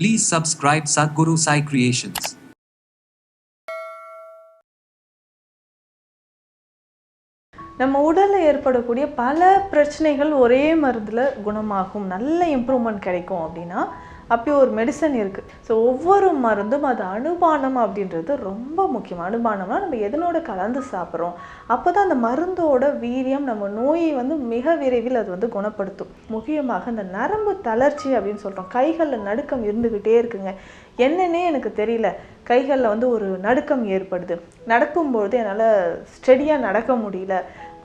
Please subscribe Sadhguru Sai Creations. நம்ம உடலில் ஏற்படக்கூடிய பல பிரச்சனைகள் ஒரே மருந்தில் குணமாகும் நல்ல இம்ப்ரூவ்மெண்ட் கிடைக்கும் அப்படின்னா அப்படி ஒரு மெடிசன் இருக்குது ஸோ ஒவ்வொரு மருந்தும் அது அனுபானம் அப்படின்றது ரொம்ப முக்கியம். அனுபானம்னா நம்ம எதனோட கலந்து சாப்பிட்றோம். அப்போ தான் அந்த மருந்தோட வீரியம் நம்ம நோயை வந்து மிக விரைவில் அது வந்து குணப்படுத்தும். முக்கியமாக இந்த நரம்பு தளர்ச்சி அப்படின்னு சொல்கிறோம் கைகளில் நடுக்கம் இருந்துக்கிட்டே இருக்குங்க. என்னன்னே எனக்கு தெரியல. கைகளில் வந்து ஒரு நடுக்கம் ஏற்படுது. நடக்கும்பொழுது என்னால் ஸ்டெடியாக நடக்க முடியல.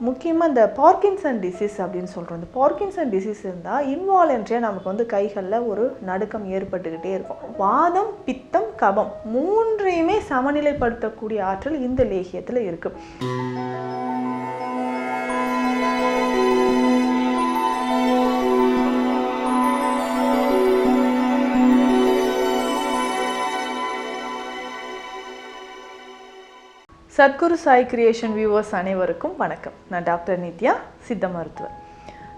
முக்கியமாக இந்த பார்க்கின்சன் டிசீஸ் அப்படின்னு சொல்கிறோம் இந்த பார்க்கின்சன் டிசீஸ் இருந்தால் இன்வாலன்ட்ரியாக நமக்கு வந்து கைகளில் ஒரு நடுக்கம் ஏற்பட்டுக்கிட்டே இருக்கும். வாதம் பித்தம் கபம் மூன்றையுமே சமநிலைப்படுத்தக்கூடிய ஆற்றல் இந்த லேகியத்தில் இருக்குது சத்குரு சாய் கிரியேஷன் வியூவர்ஸ் அனைவருக்கும் வணக்கம். நான் டாக்டர் நித்யா சித்த மருத்துவர்.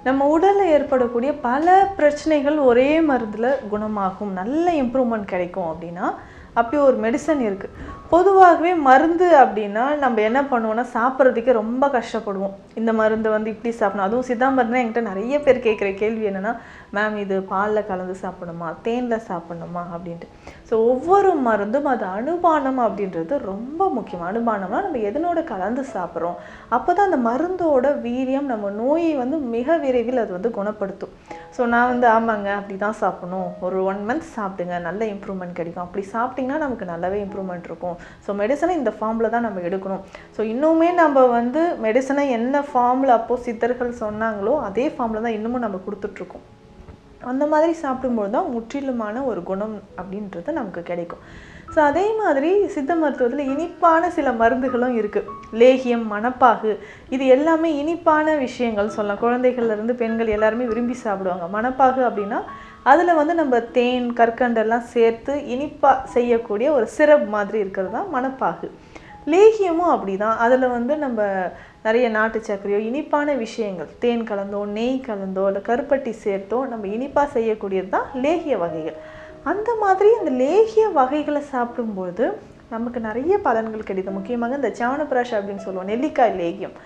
நம்ம உடலில் ஏற்படக்கூடிய பல பிரச்சனைகள் ஒரே மருந்தில் குணமாகும் நல்ல இம்ப்ரூவ்மெண்ட் கிடைக்கும் அப்படின்னா அப்படி ஒரு மெடிசன் இருக்குது பொதுவாகவே மருந்து அப்படின்னா நம்ம என்ன பண்ணுவோம்னா சாப்பிட்றதுக்கே ரொம்ப கஷ்டப்படுவோம். இந்த மருந்து வந்து இப்படி சாப்பிடணும். அதுவும் சித்தா மருந்துனா என்கிட்ட நிறைய பேர் கேட்குற கேள்வி என்னென்னா மேம் இது பாலில் கலந்து சாப்பிடணுமா? தேனில் சாப்பிடணுமா? அப்படின்ட்டு. ஸோ ஒவ்வொரு மருந்தும் அது அனுபானம் அப்படின்றது ரொம்ப முக்கியம். அனுபானம்னா நம்ம எதனோட கலந்து சாப்பிட்றோம். அப்போ தான் அந்த மருந்தோட வீரியம் நம்ம நோயை வந்து மிக விரைவில் அது வந்து குணப்படுத்தும். ஸோ நான் வந்து ஆமாங்க அப்படி தான் சாப்பிடணும். ஒரு ஒன் மந்த் சாப்பிடுங்க நல்ல இம்ப்ரூவ்மெண்ட் கிடைக்கும். அப்படி சாப்பிட்டிங்கன்னா நமக்கு நல்லாவே இம்ப்ரூவ்மெண்ட் இருக்கும். ஸோ மெடிசனை இந்த ஃபார்மில் தான் நம்ம எடுக்கணும். ஸோ இன்னுமே நம்ம வந்து மெடிசனை என்ன ஃபார்மில் அப்போது சித்தர்கள் சொன்னாங்களோ அதே ஃபார்மில் தான் இன்னமும் நம்ம கொடுத்துட்ருக்கோம். அந்த மாதிரி சாப்பிடும்போது தான் முற்றிலுமான ஒரு குணம் அப்படின்றது நமக்கு கிடைக்கும். ஸோ அதே மாதிரி சித்த மருத்துவத்தில் இனிப்பான சில மருந்துகளும் இருக்குது லேகியம் மணப்பாகு இது எல்லாமே இனிப்பான விஷயங்கள் சொல்லலாம். குழந்தைகள்லேருந்து பெண்கள் எல்லாருமே விரும்பி சாப்பிடுவாங்க. மணப்பாகு அப்படின்னா அதில் வந்து நம்ம தேன் கற்கண்டெல்லாம் சேர்த்து இனிப்பாக செய்யக்கூடிய ஒரு சிரப் மாதிரி இருக்கிறது தான் மணப்பாகு. லேகியமும் அப்படி தான் அதில் வந்து நம்ம நிறைய நாட்டு சர்க்கரையோ இனிப்பான விஷயங்கள் தேன் கலந்தோ நெய் கலந்தோ இல்லை கருப்பட்டி சேர்த்தோ நம்ம இனிப்பாக செய்யக்கூடியது தான் லேகிய வகைகள். அந்த மாதிரி அந்த லேகிய வகைகளை சாப்பிடும்போது நமக்கு நிறைய பலன்கள் கிடைக்கும். முக்கியமாக இந்த சாவனப்பிராஷ் அப்படின்னு சொல்லுவோம் நெல்லிக்காய் லேகியம்.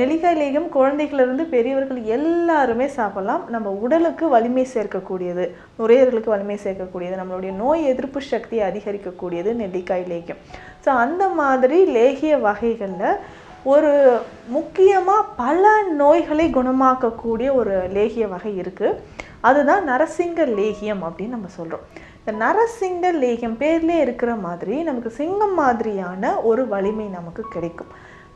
நெல்லிக்காய் லேகியம் குழந்தைகளிலிருந்து பெரியவர்கள் எல்லாருமே சாப்பிடலாம். நம்ம உடலுக்கு வலிமை சேர்க்கக்கூடியது நுரையீரலுக்கு வலிமை சேர்க்கக்கூடியது நம்மளுடைய நோய் எதிர்ப்பு சக்தியை அதிகரிக்கக்கூடியது நெல்லிக்காய் லேகியம். ஸோ அந்த மாதிரி லேகிய வகைகளில் ஒரு முக்கியமாக பல நோய்களை குணமாக்கக்கூடிய ஒரு லேகிய வகை இருக்குது அதுதான் நரசிங்க லேகியம் அப்படின்னு நம்ம சொல்கிறோம் இந்த நரசிங்க லேகியம் பேர்லேயே இருக்கிற மாதிரி நமக்கு சிங்கம் மாதிரியான ஒரு வலிமை நமக்கு கிடைக்கும்.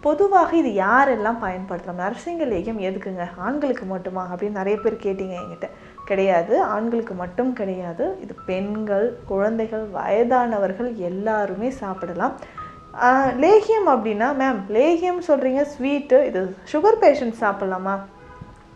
பொதுவாக இது யாரெல்லாம் பயன்படுத்தலாம் நரசிங்க லேகியம் எதுக்குங்க? ஆண்களுக்கு மட்டுமா? அப்படின்னு நிறைய பேர் கேட்டீங்க என்கிட்ட. கிடையாது. ஆண்களுக்கு மட்டும் கிடையாது. இது பெண்கள் குழந்தைகள் வயதானவர்கள் எல்லாருமே சாப்பிடலாம். லேகியம் அப்படின்னா மேம் லேகியம் சொல்கிறீங்க ஸ்வீட்டு இது சுகர் பேஷண்ட் சாப்பிட்லாமா?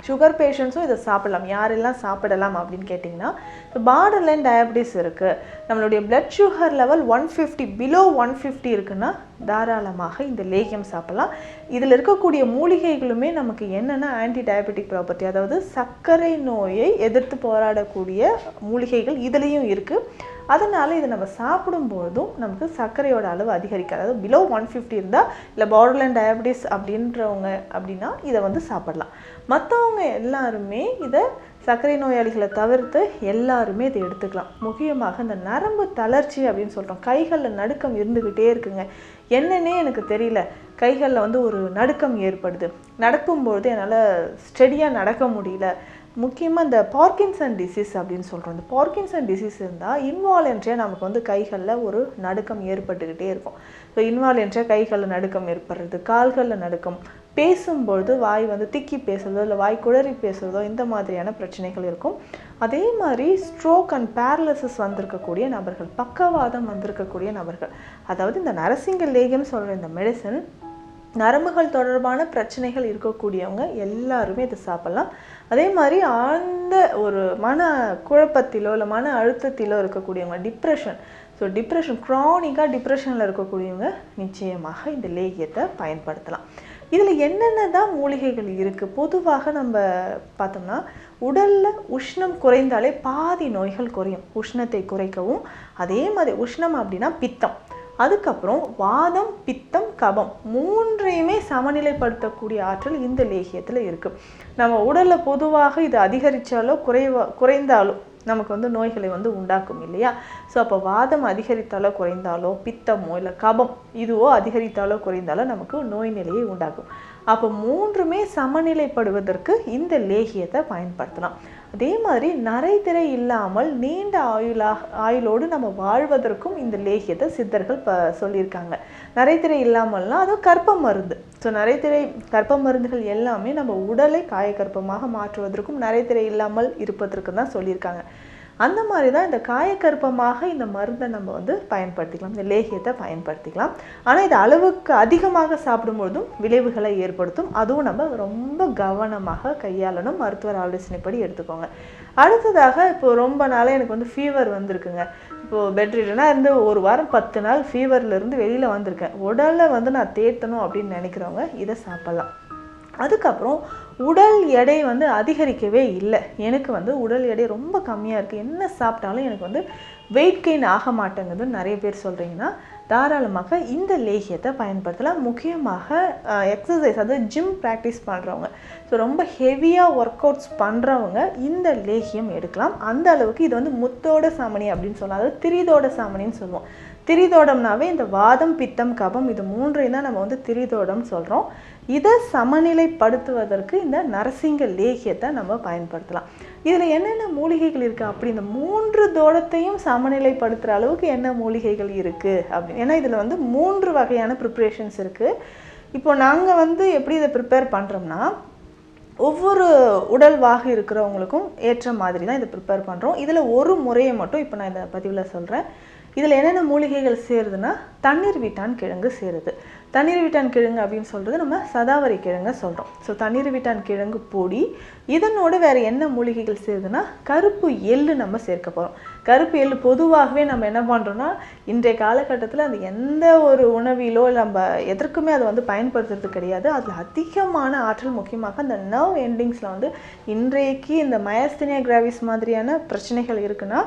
சுகர் பேஷண்ட்ஸும் இதை சாப்பிடலாம். யாரெல்லாம் சாப்பிடலாம் அப்படின்னு கேட்டிங்கன்னா இப்போ பார்டர் லைன் டயபிட்டிஸ் இருக்குது நம்மளுடைய blood sugar level one fifty below one fifty இருக்குன்னா தாராளமாக இந்த லேகியம் சாப்பிடலாம். இதில் இருக்கக்கூடிய மூலிகைகளுமே நமக்கு என்னென்னா ஆன்டி டயபெட்டிக் ப்ராப்பர்ட்டி அதாவது சர்க்கரை நோயை எதிர்த்து போராடக்கூடிய மூலிகைகள் இதுலேயும் இருக்குது அதனால் இதை நம்ம சாப்பிடும்பொழுதும் நமக்கு சர்க்கரையோட அளவு அதிகரிக்காது. அதாவது பிலோ ஒன் ஃபிஃப்டி இருந்தால் இல்லை பார்டர்லைன் டயபிட்டிஸ் அப்படின்றவங்க அப்படின்னா இதை வந்து சாப்பிடலாம். மற்றவங்க எல்லாருமே இதை சர்க்கரை நோயாளிகளை தவிர்த்து எல்லாருமே இதை எடுத்துக்கலாம். முக்கியமாக இந்த நரம்பு தளர்ச்சி அப்படின்னு சொல்கிறோம் கைகளில் நடுக்கம் இருந்துக்கிட்டே இருக்குங்க. என்னன்னே எனக்கு தெரியல. கைகளில் வந்து ஒரு நடுக்கம் ஏற்படுது. நடக்கும்பொழுது என்னால் ஸ்டெடியாக நடக்க முடியல. முக்கியமாக இந்த பார்க்கின்சன் டிசீஸ் அப்படின்னு சொல்கிறோம் இந்த பார்க்கின்சன் டிசீஸ் இருந்தால் இன்வாலன்ட்ரியாக நமக்கு வந்து கைகளில் ஒரு நடுக்கம் ஏற்பட்டுக்கிட்டே இருக்கும். ஸோ இன்வாலன்ட்ரியாக கைகளில் நடுக்கம் ஏற்படுறது கால்களில் நடுக்கம் பேசும்பொழுது வாய் வந்து திக்கி பேசுறதோ இல்லை வாய் குழறி பேசுகிறதோ இந்த மாதிரியான பிரச்சனைகள் இருக்கும். அதே மாதிரி ஸ்ட்ரோக் அண்ட் பேரலிசிஸ் வந்திருக்கக்கூடிய நபர்கள் பக்கவாதம் வந்திருக்கக்கூடிய நபர்கள். அதாவது இந்த நரசிங்க லேகியம் சொல்கிற இந்த மெடிசன் நரம்புகள் தொடர்பான பிரச்சனைகள் இருக்கக்கூடியவங்க எல்லாருமே இதை சாப்பிட்லாம். அதே மாதிரி ஆழ்ந்த ஒரு மன குழப்பத்திலோ இல்லை மன அழுத்தத்திலோ இருக்கக்கூடியவங்க டிப்ரெஷன் ஸோ டிப்ரெஷன் க்ரானிக்காக டிப்ரெஷனில் இருக்கக்கூடியவங்க நிச்சயமாக இந்த லேகியத்தை பயன்படுத்தலாம். இதில் என்னென்ன தான் மூலிகைகள் இருக்குது பொதுவாக நம்ம பார்த்தோம்னா உடலில் உஷ்ணம் குறைந்தாலே பாதி நோய்கள் குறையும். உஷ்ணத்தை குறைக்கவும். அதே மாதிரி உஷ்ணம் அப்படின்னா பித்தம். அதுக்கப்புறம் வாதம் பித்தம் கபம் மூன்றையுமே சமநிலைப்படுத்தக்கூடிய ஆற்றல் இந்த லேகியத்தில் இருக்குது நம்ம உடலில் பொதுவாக இது அதிகரித்தாலோ குறைவா குறைந்தாலோ நமக்கு வந்து நோய்களை வந்து உண்டாக்கும் இல்லையா? ஸோ அப்போ வாதம் அதிகரித்தாலோ குறைந்தாலோ பித்தமோ இல்லை கபம் இதுவோ அதிகரித்தாலோ குறைந்தாலோ நமக்கு நோய் நிலையை உண்டாகும் அப்போ மூன்றுமே சமநிலைப்படுவதற்கு இந்த லேகியத்தை பயன்படுத்தலாம். அதே மாதிரி நரைதிரை இல்லாமல் நீண்ட ஆயுளாக ஆயுளோடு நம்ம வாழ்வதற்கும் இந்த லேகியத்தை சித்தர்கள் ப சொல்லியிருக்காங்க. நரைத்திரை இல்லாமல்னா அது கற்ப மருந்து. ஸோ நரைத்திரை கற்ப மருந்துகள் எல்லாமே நம்ம உடலை காயக்கற்பமாக மாற்றுவதற்கும் நரைத்திரை இல்லாமல் இருப்பதற்கு தான் சொல்லியிருக்காங்க. அந்த மாதிரி தான் இந்த காயக்கற்பமாக இந்த மருந்தை நம்ம வந்து பயன்படுத்திக்கலாம். இந்த லேகியத்தை பயன்படுத்திக்கலாம். ஆனால் இது அளவுக்கு அதிகமாக சாப்பிடும்பொழுதும் விளைவுகளை ஏற்படுத்தும். அதுவும் நம்ம ரொம்ப கவனமாக கையாளணும். மருத்துவர் ஆலோசனைப்படி எடுத்துக்கோங்க. அடுத்ததாக இப்போது ரொம்ப நாளாக எனக்கு வந்து ஃபீவர் வந்திருக்குங்க. இப்போது பெட்ரீடனாக இருந்து ஒரு வாரம் பத்து நாள் ஃபீவர்லேருந்து வெளியில் வந்திருக்கேன். உடலை வந்து நான் தேத்தணும் அப்படின்னு நினைக்கிறவங்க இதை சாப்பிட்லாம். அதுக்கப்புறம் உடல் எடை வந்து அதிகரிக்கவே இல்லை. எனக்கு வந்து உடல் எடை ரொம்ப கம்மியாக இருக்குது என்ன சாப்பிட்டாலும் எனக்கு வந்து வெயிட் கெயின் ஆக மாட்டேங்குதுன்னு நிறைய பேர் சொல்கிறீங்கன்னா தாராளமாக இந்த லேகியத்தை பயன்படுத்தலாம். முக்கியமாக எக்ஸசைஸ் அதாவது ஜிம் ப்ராக்டிஸ் பண்ணுறவங்க ஸோ ரொம்ப ஹெவியாக ஒர்க் அவுட்ஸ் பண்ணுறவங்க இந்த லேகியம் எடுக்கலாம். அந்த அளவுக்கு இது வந்து முத்தோட சாமணி அப்படின்னு சொல்லலாம் அதாவது திரிதோட சாமணின்னு சொல்லுவோம். திரிதோடம்னாவே இந்த வாதம் பித்தம் கபம் இது மூன்றையும் தான் நம்ம வந்து திரிதோடம் சொல்கிறோம் இதை சமநிலைப்படுத்துவதற்கு இந்த நரசிங்க லேகியத்தை நம்ம பயன்படுத்தலாம். இதில் என்னென்ன மூலிகைகள் இருக்குது அப்படி இந்த மூன்று தோடத்தையும் சமநிலைப்படுத்துகிற அளவுக்கு என்ன மூலிகைகள் இருக்குது அப்படி ஏன்னா இதில் வந்து மூன்று வகையான ப்ரிப்ரேஷன்ஸ் இருக்குது இப்போ நாங்கள் வந்து எப்படி இதை ப்ரிப்பேர் பண்ணுறோம்னா ஒவ்வொரு உடல்வாக இருக்கிறவங்களுக்கும் ஏற்ற மாதிரி தான் இதை ப்ரிப்பேர் பண்ணுறோம் இதில் ஒரு முறையை மட்டும் இப்போ நான் இதை பதிவில் சொல்கிறேன் இதில் என்னென்ன மூலிகைகள் சேருதுன்னா தண்ணீர் வீட்டான் கிழங்கு சேருது. தண்ணீர் வீட்டான் கிழங்கு அப்படின்னு சொல்கிறது நம்ம சதாவரி கிழங்க சொல்கிறோம் ஸோ தண்ணீர் வீட்டான் கிழங்கு பொடி. இதனோட வேறு என்ன மூலிகைகள் சேருதுன்னா கருப்பு எள்ளு நம்ம சேர்க்க போகிறோம் கருப்பு எள்ளு பொதுவாகவே நம்ம என்ன பண்ணுறோன்னா இன்றைய காலகட்டத்தில் அந்த எந்த ஒரு உணவிலோ நம்ம எதற்குமே அதை வந்து பயன்படுத்துறது கிடையாது. அதில் அதிகமான ஆற்றல் முக்கியமாக அந்த நர்வ் எண்டிங்ஸில் வந்து இன்றைக்கு இந்த மயஸ்தினியா கிராவிஸ் மாதிரியான பிரச்சனைகள் இருக்குன்னா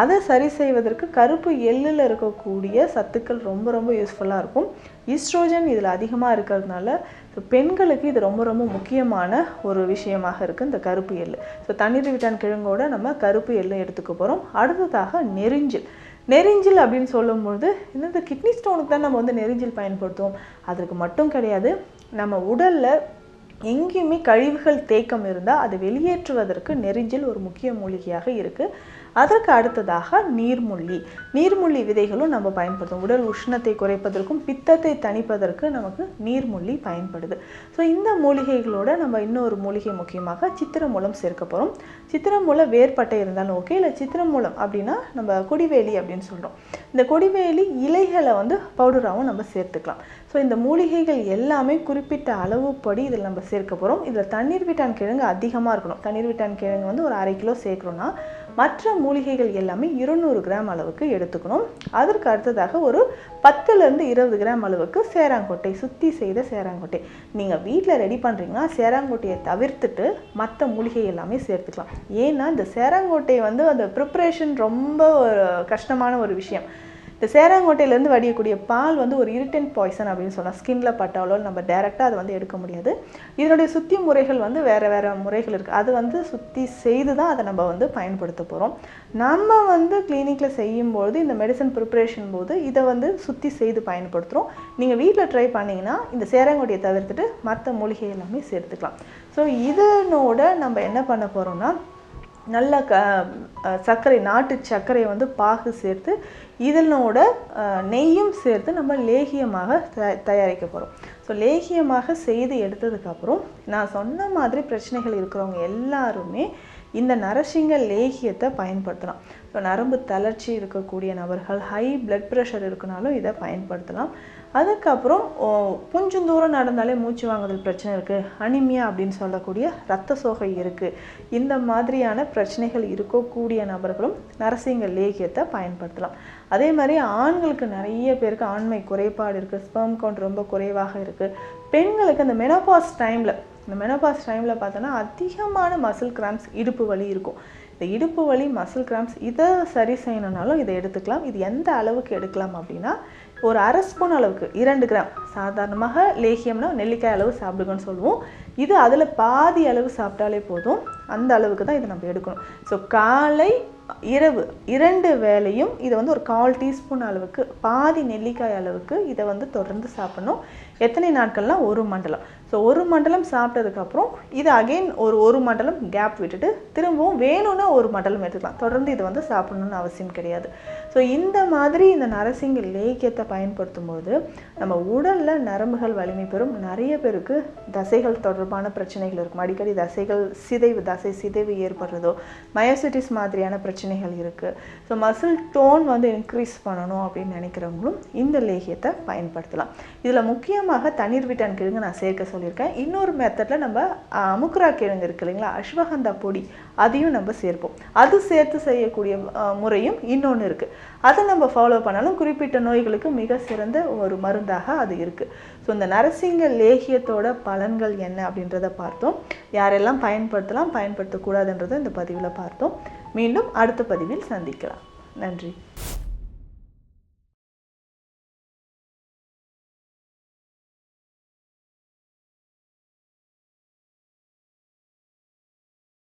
அதை சரி செய்வதற்கு கருப்பு எள்ளில் இருக்கக்கூடிய சத்துக்கள் ரொம்ப ரொம்ப யூஸ்ஃபுல்லாக இருக்கும். ஈஸ்ட்ரோஜன் இதில் அதிகமாக இருக்கிறதுனால ஸோ பெண்களுக்கு இது ரொம்ப ரொம்ப முக்கியமான ஒரு விஷயமாக இருக்குது இந்த கருப்பு எள்ளு. ஸோ தண்ணீர் விட்டான் கிழங்கோட நம்ம கருப்பு எள்ளை எடுத்துக்க போகிறோம் அடுத்ததாக நெரிஞ்சில். நெரிஞ்சில் அப்படின்னு சொல்லும்பொழுது இந்த கிட்னி ஸ்டோனுக்கு தான் நம்ம வந்து நெரிஞ்சில் பயன்படுத்துவோம். அதற்கு மட்டும் கிடையாது நம்ம உடலில் எங்கேயுமே கழிவுகள் தேக்கம் இருந்தால் அதை வெளியேற்றுவதற்கு நெரிஞ்சில் ஒரு முக்கிய மூலிகையாக இருக்குது அதற்கு அடுத்ததாக நீர்முள்ளி. நீர்முள்ளி விதைகளும் நம்ம பயன்படுத்தும் உடல் உஷ்ணத்தை குறைப்பதற்கும் பித்தத்தை தணிப்பதற்கு நமக்கு நீர்முள்ளி பயன்படுது. ஸோ இந்த மூலிகைகளோட நம்ம இன்னொரு மூலிகை முக்கியமாக சித்திரமூலம் சேர்க்க போகிறோம் சித்திரமூலம் வேர்பட்டை இருந்தாலும் ஓகே இல்லை சித்திரமூலம் அப்படின்னா நம்ம கொடிவேலி அப்படின்னு சொல்கிறோம் இந்த கொடிவேலி இலைகளை வந்து பவுடராகவும் நம்ம சேர்த்துக்கலாம். ஸோ இந்த மூலிகைகள் எல்லாமே குறிப்பிட்ட அளவுப்படி இதில் நம்ம சேர்க்க போகிறோம் இதில் தண்ணீர் விட்டான் கிழங்கு அதிகமாக இருக்கணும். தண்ணீர் விட்டான் கிழங்கு வந்து ஒரு அரை கிலோ சேர்க்குறோன்னா மற்ற மூலிகைகள் எல்லாமே இருநூறு கிராம் அளவுக்கு எடுத்துக்கணும். அதற்கு அடுத்ததாக ஒரு பத்துலேருந்து இருபது கிராம் அளவுக்கு சேராங்கொட்டை சுற்றி செய்த சேராங்கொட்டை. நீங்கள் வீட்டில் ரெடி பண்ணுறீங்கன்னா சேராங்கொட்டையை தவிர்த்துட்டு மற்ற மூலிகை எல்லாமே சேர்த்துக்கலாம். ஏன்னா இந்த சேராங்கொட்டை வந்து அந்த ப்ரிப்ரேஷன் ரொம்ப ஒரு கஷ்டமான ஒரு விஷயம். இந்த சேராங்கோட்டையிலேருந்து வடியக்கூடிய பால் வந்து ஒரு இரிட்டன்ட் பாய்சன் அப்படின்னு சொல்லலாம். ஸ்கின்ல பட்டாலோ நம்ம டைரெக்டாக அதை வந்து எடுக்க முடியாது. இதனுடைய சுத்தி முறைகள் வந்து வேறு வேறு முறைகள் இருக்குது அது வந்து சுத்தி செய்து தான் அதை நம்ம வந்து பயன்படுத்த போகிறோம் நம்ம வந்து கிளினிக்கில் செய்யும்போது இந்த மெடிசன் ப்ரிப்பரேஷன் போது இதை வந்து சுத்தி செய்து பயன்படுத்துகிறோம் நீங்கள் வீட்டில் ட்ரை பண்ணிங்கன்னா இந்த சேராங்கோட்டையை தவிர்த்துட்டு மற்ற மூலிகை எல்லாமே சேர்த்துக்கலாம். ஸோ இதனோட நம்ம என்ன பண்ண போகிறோம்னா நல்ல க சர்க்கரை நாட்டு சர்க்கரையை வந்து பாகு சேர்த்து இதனோட நெய்யும் சேர்த்து நம்ம லேகியமாக த- தயாரிக்க போகிறோம் ஸோ லேகியமாக செய்து எடுத்ததுக்கப்புறம் நான் சொன்ன மாதிரி பிரச்சனைகள் இருக்கிறவங்க எல்லாருமே இந்த நரசிங்க லேகியத்தை பயன்படுத்தலாம். ஸோ நரம்பு தளர்ச்சி இருக்கக்கூடிய நபர்கள் ஹை பிளட் ப்ரெஷர் இருக்குனாலும் இதை பயன்படுத்தலாம். அதுக்கப்புறம் கொஞ்சம் தூரம் நடந்தாலே மூச்சு வாங்குதல் பிரச்சனை இருக்குது அனிமியா அப்படின்னு சொல்லக்கூடிய ரத்த சோகை இருக்குது இந்த மாதிரியான பிரச்சனைகள் இருக்கக்கூடிய நபர்களும் நரசிங்க லேகியத்தை பயன்படுத்தலாம். அதே மாதிரி ஆண்களுக்கு நிறைய பேருக்கு ஆண்மை குறைபாடு இருக்குது ஸ்பெர்ம் கவுண்ட் ரொம்ப குறைவாக இருக்குது பெண்களுக்கு அந்த மெனோபாஸ் டைமில் இந்த மெனோபாஸ் டைமில் பார்த்தோன்னா அதிகமான மசில் கிராம்ஸ் இடுப்பு வலி இருக்கும். இந்த இடுப்பு வலி மசில் கிராம்ஸ் இதை சரி செய்யணுன்னாலும் இதை எடுத்துக்கலாம். இது எந்த அளவுக்கு எடுக்கலாம் அப்படின்னா ஒரு அரை ஸ்பூன் அளவுக்கு இரண்டு கிராம் சாதாரணமாக லேகியம்னா நெல்லிக்காய் அளவு சாப்பிடுங்கன்னு சொல்லுவோம். இது அதில் பாதி அளவு சாப்பிட்டாலே போதும். அந்த அளவுக்கு தான் இதை நம்ம எடுக்கணும். ஸோ காலை இரவு இரண்டு வேளையும் இதை வந்து ஒரு கால் டீஸ்பூன் அளவுக்கு பாதி நெல்லிக்காய் அளவுக்கு இதை வந்து தொடர்ந்து சாப்பிடணும். எத்தனை நாட்கள்லாம் ஒரு மண்டலம். ஸோ ஒரு மண்டலம் சாப்பிட்டதுக்கப்புறம் இது அகைன் ஒரு ஒரு மண்டலம் கேப் விட்டுட்டு திரும்பவும் வேணும்னா ஒரு மண்டலம் எடுத்துக்கலாம். தொடர்ந்து இதை வந்து சாப்பிடணும்னு அவசியம் கிடையாது. ஸோ இந்த மாதிரி இந்த நரசிங்க லேக்கியத்தை பயன்படுத்தும் போது நம்ம உடலில் நரம்புகள் வலிமை பெறும். நிறைய பேருக்கு தசைகள் தொடர்பான பிரச்சனைகள் இருக்கும். அடிக்கடி தசைகள் சிதைவு தசை சிதைவு ஏற்படுறதோ மயோசிட்டிஸ் மாதிரியான பிரச்சனைகள் இருக்குது ஸோ மசில் டோன் வந்து இன்க்ரீஸ் பண்ணணும் அப்படின்னு நினைக்கிறவங்களும் இந்த லேகியத்தை பயன்படுத்தலாம். இதில் முக்கியமாக தண்ணீர் விட்டான் கிழங்கு நான் சேர்க்க சொல்லியிருக்கேன். இன்னொரு மெத்தடில் நம்ம அஹ், அமுக்குரா கிழங்கு இருக்கு இல்லைங்களா? அஸ்வகந்தா பொடி. அதையும் நம்ம சேர்ப்போம். அது சேர்த்து செய்யக்கூடிய முறையும் இன்னொன்று இருக்குது அதை நம்ம ஃபாலோ பண்ணாலும் குறிப்பிட்ட நோய்களுக்கு மிக சிறந்த ஒரு மருந்தாக அது இருக்குது ஸோ இந்த நரசிங்க லேகியத்தோட பலன்கள் என்ன அப்படின்றத பார்த்தோம். யாரெல்லாம் பயன்படுத்தலாம் பயன்படுத்தக்கூடாதுன்றதை இந்த பதிவில் பார்த்தோம். மீண்டும் அடுத்த பதிவில் சந்திக்கலாம். நன்றி.